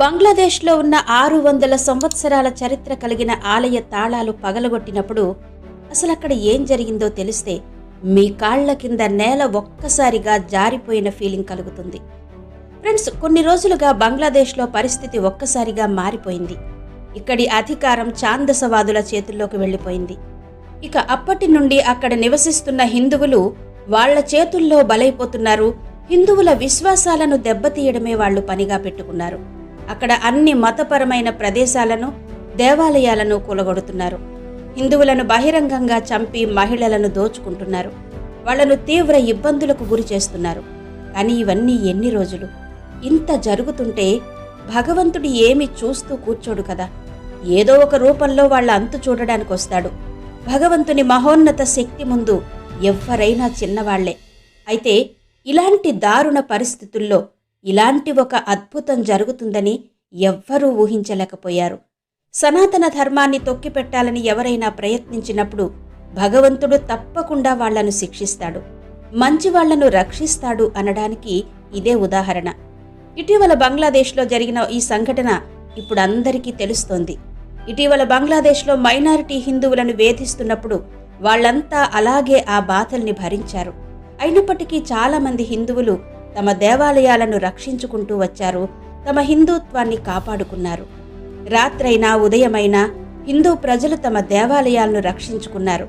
బంగ్లాదేశ్లో ఉన్న ఆరు వందల సంవత్సరాల చరిత్ర కలిగిన ఆలయ తాళాలు పగలగొట్టినప్పుడు అసలు అక్కడ ఏం జరిగిందో తెలిస్తే మీ కాళ్ళ కింద నేల ఒక్కసారిగా జారిపోయిన ఫీలింగ్ కలుగుతుంది. ఫ్రెండ్స్ కొన్ని రోజులుగా బంగ్లాదేశ్లో పరిస్థితి ఒక్కసారిగా మారిపోయింది. ఇక్కడి అధికారం ఛాందసవాదుల చేతుల్లోకి వెళ్ళిపోయింది. ఇక అప్పటి నుండి అక్కడ నివసిస్తున్న హిందువులు వాళ్ళ చేతుల్లో బలైపోతున్నారు. హిందువుల విశ్వాసాలను దెబ్బతీయడమే వాళ్ళు పనిగా పెట్టుకున్నారు. అక్కడ అన్ని మతపరమైన ప్రదేశాలను దేవాలయాలను కూలగొడుతున్నారు. హిందువులను బహిరంగంగా చంపి మహిళలను దోచుకుంటున్నారు. వాళ్ళను తీవ్ర ఇబ్బందులకు గురి చేస్తున్నారు. కానీ ఇవన్నీ ఎన్ని రోజులు? ఇంత జరుగుతుంటే భగవంతుడు ఏమి చూస్తూ కూర్చోడు కదా? ఏదో ఒక రూపంలో వాళ్ళ అంతు చూడడానికి వస్తాడు భగవంతుని మహోన్నత శక్తి ముందు ఎవ్వరైనా చిన్నవాళ్ళే. అయితే ఇలాంటి దారుణ పరిస్థితుల్లో ఇలాంటి ఒక అద్భుతం జరుగుతుందని ఎవ్వరూ ఊహించలేకపోయారు. సనాతన ధర్మాన్ని తొక్కిపెట్టాలని ఎవరైనా ప్రయత్నించినప్పుడు భగవంతుడు తప్పకుండా వాళ్ళను శిక్షిస్తాడు. మంచి వాళ్ళను రక్షిస్తాడు అనడానికి ఇదే ఉదాహరణ. ఇటీవల బంగ్లాదేశ్లో జరిగిన ఈ సంఘటన ఇప్పుడు అందరికీ తెలుస్తోంది. ఇటీవల బంగ్లాదేశ్లో మైనారిటీ హిందువులను వేధిస్తున్నప్పుడు వాళ్ళంతా అలాగే ఆ బాధల్ని భరించారు. అయినప్పటికీ చాలామంది హిందువులు తమ దేవాలయాలను రక్షించుకుంటూ వచ్చారు. తమ హిందుత్వాన్ని కాపాడుకున్నారు. రాత్రైనా ఉదయమైనా హిందూ ప్రజలు తమ దేవాలయాలను రక్షించుకున్నారు.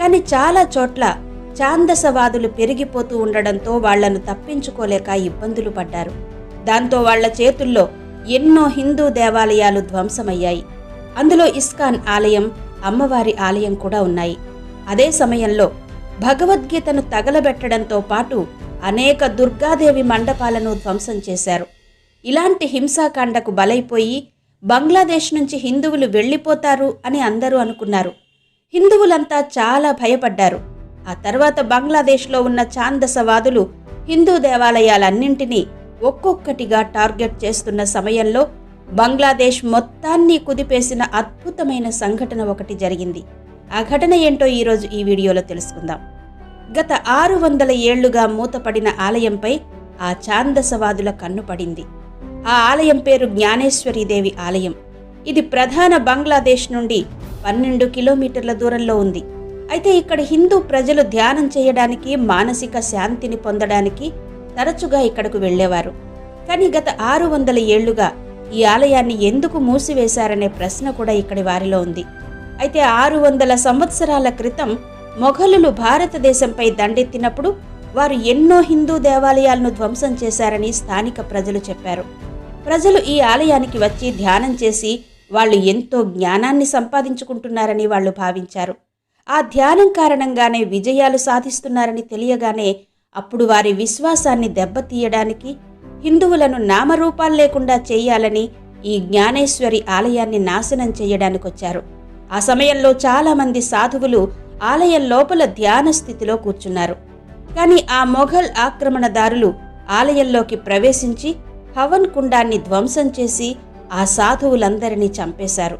కానీ చాలా చోట్ల ఛాందసవాదులు పెరిగిపోతూ ఉండడంతో వాళ్ళను తప్పించుకోలేక ఇబ్బందులు పడ్డారు. దాంతో వాళ్ళ చేతుల్లో ఎన్నో హిందూ దేవాలయాలు ధ్వంసమయ్యాయి. అందులో ఇస్కాన్ ఆలయం అమ్మవారి ఆలయం కూడా ఉన్నాయి. అదే సమయంలో భగవద్గీతను తగలబెట్టడంతో పాటు అనేక దుర్గాదేవి మండపాలను ధ్వంసం చేశారు. ఇలాంటి హింసాకాండకు బలైపోయి బంగ్లాదేశ్ నుంచి హిందువులు వెళ్ళిపోతారు అని అందరూ అనుకున్నారు. హిందువులంతా చాలా భయపడ్డారు. ఆ తర్వాత బంగ్లాదేశ్లో ఉన్న ఛాందసవాదులు హిందూ దేవాలయాలన్నింటినీ ఒక్కొక్కటిగా టార్గెట్ చేస్తున్న సమయంలో బంగ్లాదేశ్ మొత్తాన్ని కుదిపేసిన అద్భుతమైన సంఘటన ఒకటి జరిగింది. ఆ ఘటన ఏంటో ఈరోజు ఈ వీడియోలో తెలుసుకుందాం. గత ఆరు వందల ఏళ్ళుగా మూతపడిన ఆలయంపై ఆ ఛాందసవాదుల కన్ను పడింది. ఆ ఆలయం పేరు జ్ఞానేశ్వరీదేవి ఆలయం. ఇది ప్రధాన బంగ్లాదేశ్ నుండి పన్నెండు కిలోమీటర్ల దూరంలో ఉంది. అయితే ఇక్కడ హిందూ ప్రజలు ధ్యానం చేయడానికి మానసిక శాంతిని పొందడానికి తరచుగా ఇక్కడకు వెళ్ళేవారు. కానీ గత ఆరు వందల ఏళ్ళుగా ఈ ఆలయాన్ని ఎందుకు మూసివేశారనే ప్రశ్న కూడా ఇక్కడి వారిలో ఉంది. అయితే ఆరు వందల సంవత్సరాల క్రితం మొఘలులు భారతదేశంపై దండెత్తినప్పుడు వారు ఎన్నో హిందూ దేవాలయాలను ధ్వంసం చేశారని స్థానిక ప్రజలు చెప్పారు. ప్రజలు ఈ ఆలయానికి వచ్చి ధ్యానం చేసి వాళ్ళు ఎంతో జ్ఞానాన్ని సంపాదించుకుంటున్నారని వాళ్ళు భావించారు. ఆ ధ్యానం కారణంగానే విజయాలు సాధిస్తున్నారని తెలియగానే అప్పుడు వారి విశ్వాసాన్ని దెబ్బతీయడానికి హిందువులను నామరూపాలు లేకుండా చేయాలని ఈ జ్ఞానేశ్వరి ఆలయాన్ని నాశనం చేయడానికొచ్చారు. ఆ సమయంలో చాలామంది సాధువులు ఆలయం లోపల ధ్యాన స్థితిలో కూర్చున్నారు. కానీ ఆ మొఘల్ ఆక్రమణదారులు ఆలయంలోకి ప్రవేశించి హవన్ కుండాన్ని ధ్వంసం చేసి ఆ సాధువులందరినీ చంపేశారు.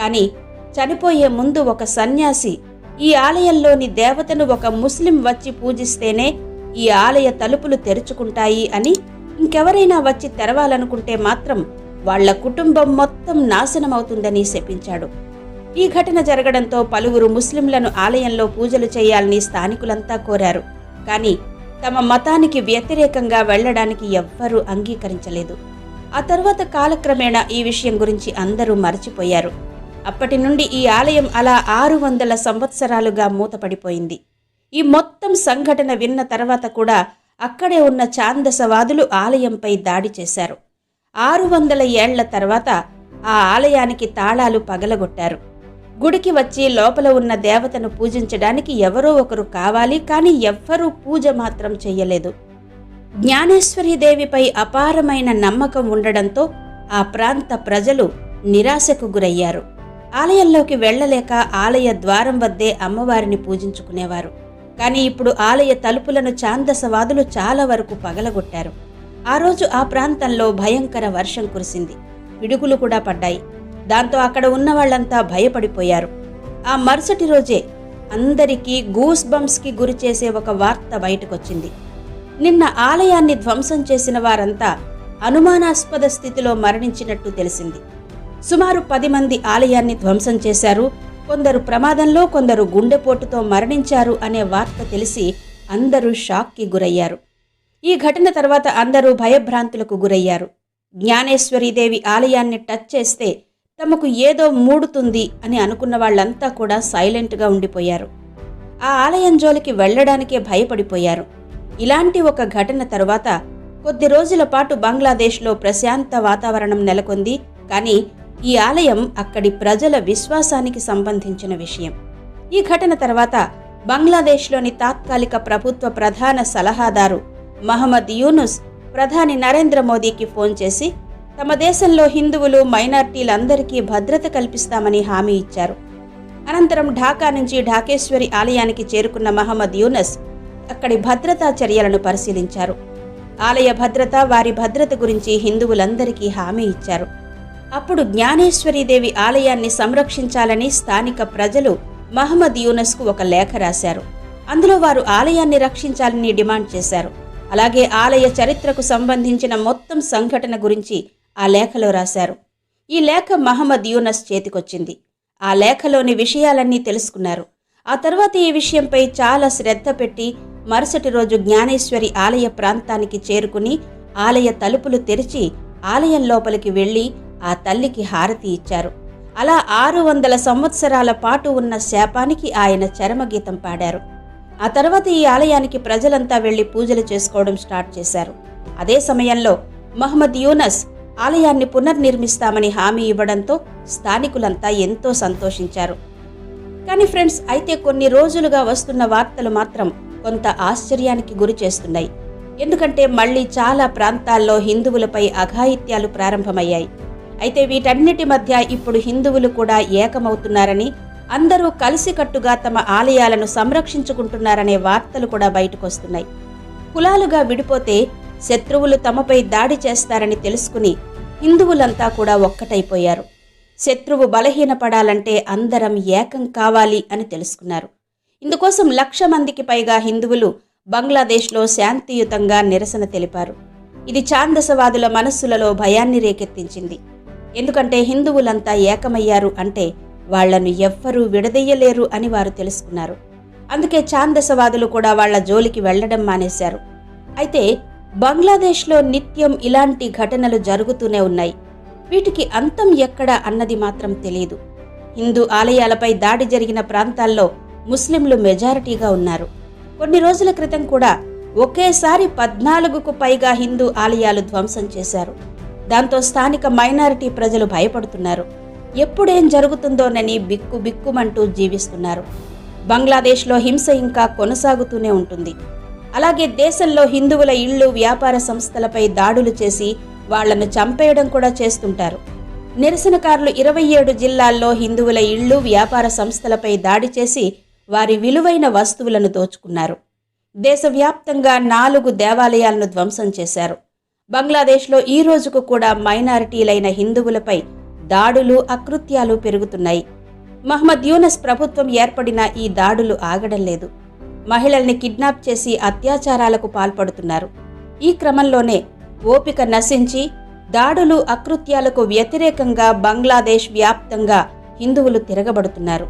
కానీ చనిపోయే ముందు ఒక సన్యాసి ఈ ఆలయంలోని దేవతను ఒక ముస్లిం వచ్చి పూజిస్తేనే ఈ ఆలయ తలుపులు తెరుచుకుంటాయి అని ఇంకెవరైనా వచ్చి తెరవాలనుకుంటే మాత్రం వాళ్ళ కుటుంబం మొత్తం నాశనమవుతుందని శపించాడు. ఈ ఘటన జరగడంతో పలువురు ముస్లింలను ఆలయంలో పూజలు చేయాలని స్థానికులంతా కోరారు. కానీ తమ మతానికి వ్యతిరేకంగా వెళ్ళడానికి ఎవ్వరూ అంగీకరించలేదు. ఆ తర్వాత కాలక్రమేణా ఈ విషయం గురించి అందరూ మరచిపోయారు. అప్పటి నుండి ఈ ఆలయం అలా ఆరు వందల సంవత్సరాలుగా మూతపడిపోయింది. ఈ మొత్తం సంఘటన విన్న తర్వాత కూడా అక్కడే ఉన్న ఛాందసవాదులు ఆలయంపై దాడి చేశారు. ఆరు వందల ఏళ్ళ తర్వాత ఆ ఆలయానికి తాళాలు పగలగొట్టారు. గుడికి వచ్చి లోపల ఉన్న దేవతను పూజించడానికి ఎవరో ఒకరు కావాలి కానీ ఎవ్వరూ పూజ మాత్రం చెయ్యలేదు. జ్ఞానేశ్వరీదేవిపై అపారమైన నమ్మకం ఉండడంతో ఆ ప్రాంత ప్రజలు నిరాశకు గురయ్యారు. ఆలయంలోకి వెళ్ళలేక ఆలయ ద్వారం వద్దే అమ్మవారిని పూజించుకునేవారు. కానీ ఇప్పుడు ఆలయ తలుపులను ఛాందసవాదులు చాలా వరకు పగలగొట్టారు. ఆ రోజు ఆ ప్రాంతంలో భయంకర వర్షం కురిసింది. పిడుగులు కూడా పడ్డాయి. దాంతో అక్కడ ఉన్న వాళ్ళంతా భయపడిపోయారు. ఆ మరుసటి రోజే అందరికీ గూస్ బంప్స్కి గురి చేసే ఒక వార్త బయటకొచ్చింది. నిన్న ఆలయాన్ని ధ్వంసం చేసిన వారంతా అనుమానాస్పద స్థితిలో మరణించినట్టు తెలిసింది. సుమారు పది మంది ఆలయాన్ని ధ్వంసం చేశారు. కొందరు ప్రమాదంలో కొందరు గుండెపోటుతో మరణించారు అనే వార్త తెలిసి అందరూ షాక్కి గురయ్యారు. ఈ ఘటన తర్వాత అందరూ భయభ్రాంతులకు గురయ్యారు. జ్ఞానేశ్వరీదేవి ఆలయాన్ని టచ్ చేస్తే తమకు ఏదో మూడుతుంది అని అనుకున్న వాళ్ళంతా కూడా సైలెంట్గా ఉండిపోయారు. ఆ ఆలయం జోలికి వెళ్ళడానికే భయపడిపోయారు. ఇలాంటి ఒక ఘటన తరువాత కొద్ది రోజుల పాటు బంగ్లాదేశ్లో ప్రశాంత వాతావరణం నెలకొంది. కానీ ఈ ఆలయం అక్కడి ప్రజల విశ్వాసానికి సంబంధించిన విషయం. ఈ ఘటన తర్వాత బంగ్లాదేశ్లోని తాత్కాలిక ప్రభుత్వ ప్రధాన సలహాదారు మహమ్మద్ యూనుస్ ప్రధాని నరేంద్ర మోదీకి ఫోన్ చేసి తమ దేశంలో హిందువులు మైనార్టీలందరికీ భద్రత కల్పిస్తామని హామీ ఇచ్చారు. అనంతరం ఢాకా నుంచి ఢాకేశ్వరి ఆలయానికి చేరుకున్న మహమ్మద్ యూనస్ అక్కడి భద్రతా చర్యలను పరిశీలించారు. ఆలయ భద్రత వారి భద్రత గురించి హిందువులందరికీ హామీ ఇచ్చారు. అప్పుడు జ్ఞానేశ్వరీదేవి ఆలయాన్ని సంరక్షించాలని స్థానిక ప్రజలు మహమ్మద్ యూనస్కు ఒక లేఖ రాశారు. అందులో వారు ఆలయాన్ని రక్షించాలని డిమాండ్ చేశారు. అలాగే ఆలయ చరిత్రకు సంబంధించిన మొత్తం సంఘటన గురించి ఆ లేఖలో రాశారు. ఈ లేఖ మహమ్మద్ యూనస్ చేతికొచ్చింది. ఆ లేఖలోని విషయాలన్నీ తెలుసుకున్నారు. ఆ తర్వాత ఈ విషయంపై చాలా శ్రద్ధ పెట్టి మరుసటి రోజు జ్ఞానేశ్వరి ఆలయ ప్రాంతానికి చేరుకుని ఆలయ తలుపులు తెరిచి ఆలయం లోపలికి వెళ్ళి ఆ తల్లికి హారతి ఇచ్చారు. అలా ఆరు వందల సంవత్సరాల పాటు ఉన్న శాపానికి ఆయన చరమగీతం పాడారు. ఆ తర్వాత ఈ ఆలయానికి ప్రజలంతా వెళ్ళి పూజలు చేసుకోవడం స్టార్ట్ చేశారు. అదే సమయంలో మహమ్మద్ యూనస్ ఆలయాన్ని పునర్నిర్మిస్తామని హామీ ఇవ్వడంతో స్థానికులంతా ఎంతో సంతోషించారు. కానీ ఫ్రెండ్స్ అయితే కొన్ని రోజులుగా వస్తున్న వార్తలు మాత్రం కొంత ఆశ్చర్యానికి గురి చేస్తున్నాయి. ఎందుకంటే మళ్ళీ చాలా ప్రాంతాల్లో హిందువులపై అఘాయిత్యాలు ప్రారంభమయ్యాయి. అయితే వీటన్నిటి మధ్య ఇప్పుడు హిందువులు కూడా ఏకమవుతున్నారని అందరూ కలిసికట్టుగా తమ ఆలయాలను సంరక్షించుకుంటున్నారనే వార్తలు కూడా బయటకొస్తున్నాయి. కులాలుగా విడిపోతే శత్రువులు తమపై దాడి చేస్తారని తెలుసుకుని హిందువులంతా కూడా ఒక్కటైపోయారు. శత్రువు బలహీనపడాలంటే అందరం ఏకం కావాలి అని తెలుసుకున్నారు. ఇందుకోసం లక్ష మందికి పైగా హిందువులు బంగ్లాదేశ్లో శాంతియుతంగా నిరసన తెలిపారు. ఇది ఛాందసవాదుల మనస్సులలో భయాన్ని రేకెత్తించింది. ఎందుకంటే హిందువులంతా ఏకమయ్యారు అంటే వాళ్ళను ఎవ్వరూ విడదీయలేరు అని వారు తెలుసుకున్నారు. అందుకే ఛాందసవాదులు కూడా వాళ్ళ జోలికి వెళ్ళడం మానేశారు. అయితే బంగ్లాదేశ్లో నిత్యం ఇలాంటి ఘటనలు జరుగుతూనే ఉన్నాయి. వీటికి అంతం ఎక్కడ అన్నది మాత్రం తెలియదు హిందూ ఆలయాలపై దాడి జరిగిన ప్రాంతాల్లో ముస్లింలు మెజారిటీగా ఉన్నారు. కొన్ని రోజుల క్రితం కూడా ఒకేసారి పద్నాలుగుకు పైగా హిందూ ఆలయాలు ధ్వంసం చేశారు. దాంతో స్థానిక మైనారిటీ ప్రజలు భయపడుతున్నారు. ఎప్పుడేం జరుగుతుందోనని బిక్కు బిక్కుమంటూ జీవిస్తున్నారు. బంగ్లాదేశ్లో హింస ఇంకా కొనసాగుతూనే ఉంటుంది. అలాగే దేశంలో హిందువుల ఇళ్ళు వ్యాపార సంస్థలపై దాడులు చేసి వాళ్ళను చంపేయడం కూడా చేస్తుంటారు. నిరసనకారులు ఇరవై ఏడు జిల్లాల్లో హిందువుల ఇళ్ళు వ్యాపార సంస్థలపై దాడి చేసి వారి విలువైన వస్తువులను దోచుకున్నారు. దేశవ్యాప్తంగా నాలుగు దేవాలయాలను ధ్వంసం చేశారు. బంగ్లాదేశ్లో ఈ రోజుకు కూడా మైనారిటీలైన హిందువులపై దాడులు అకృత్యాలు పెరుగుతున్నాయి. మహమ్మద్ యూనస్ ప్రభుత్వం ఏర్పడిన ఈ దాడులు ఆగడం లేదు. మహిళల్ని కిడ్నాప్ చేసి అత్యాచారాలకు పాల్పడుతున్నారు. ఈ క్రమంలోనే ఓపిక నశించి దాడులు అకృత్యాలకు వ్యతిరేకంగా బంగ్లాదేశ్ వ్యాప్తంగా హిందువులు తిరగబడుతున్నారు.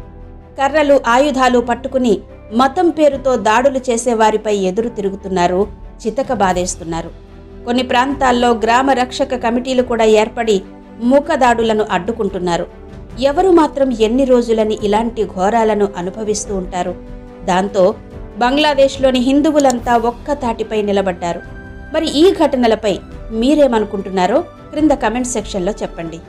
కర్రలు ఆయుధాలు పట్టుకుని మతం పేరుతో దాడులు చేసేవారిపై ఎదురు తిరుగుతున్నారు చితక బాధేస్తున్నారు. కొన్ని ప్రాంతాల్లో గ్రామ రక్షక కమిటీలు కూడా ఏర్పడి మూకదాడులను అడ్డుకుంటున్నారు. ఎవరు మాత్రం ఎన్ని రోజులని ఇలాంటి ఘోరాలను అనుభవిస్తూ ఉంటారు? దాంతో బంగ్లాదేశ్లోని హిందువులంతా ఒక్క తాటిపై నిలబడ్డారు. మరి ఈ ఘటనలపై మీరేమనుకుంటున్నారో క్రింద కమెంట్ సెక్షన్లో చెప్పండి.